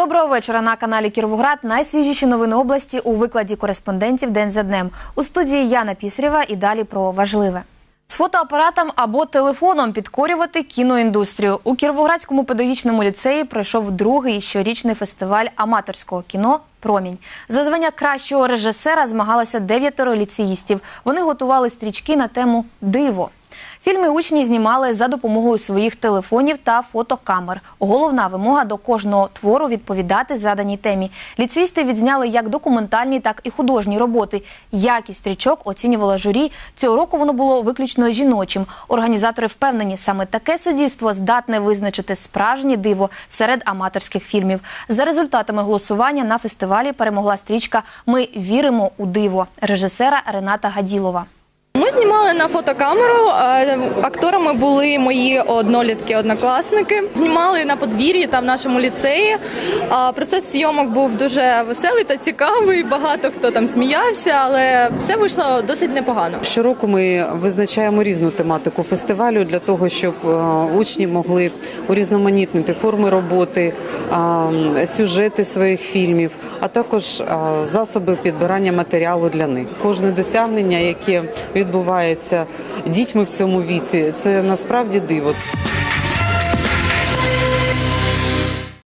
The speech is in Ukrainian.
Доброго вечора на каналі Кіровоград. Найсвіжіші новини області у викладі кореспондентів день за днем. У студії Яна Пісарєва і далі про важливе. З фотоапаратом або телефоном підкорювати кіноіндустрію у Кіровоградському педагогічному ліцеї пройшов другий щорічний фестиваль аматорського кіно Промінь за звання кращого режисера змагалося дев'ятеро ліцеїстів. Вони готували стрічки на тему Диво. Фільми учні знімали за допомогою своїх телефонів та фотокамер. Головна вимога до кожного твору відповідати заданій темі. Ліцеїсти відзняли як документальні, так і художні роботи. Якість стрічок оцінювала журі. Цього року воно було виключно жіночим. Організатори впевнені, саме таке суддівство здатне визначити справжнє диво серед аматорських фільмів. За результатами голосування на фестивалі перемогла стрічка Ми віримо у диво режисера Рената Гаділова. Знімали на фотокамеру. Акторами були мої однолітки, однокласники. Знімали на подвір'ї та в нашому ліцеї. Процес зйомок був дуже веселий та цікавий. Багато хто там сміявся, але все вийшло досить непогано. Щороку ми визначаємо різну тематику фестивалю для того, щоб е, учні могли урізноманітнити форми роботи, е, сюжети своїх фільмів, а також е, засоби підбирання матеріалу для них. Кожне досягнення, яке відбувається дітьми в цьому віці, це насправді диво.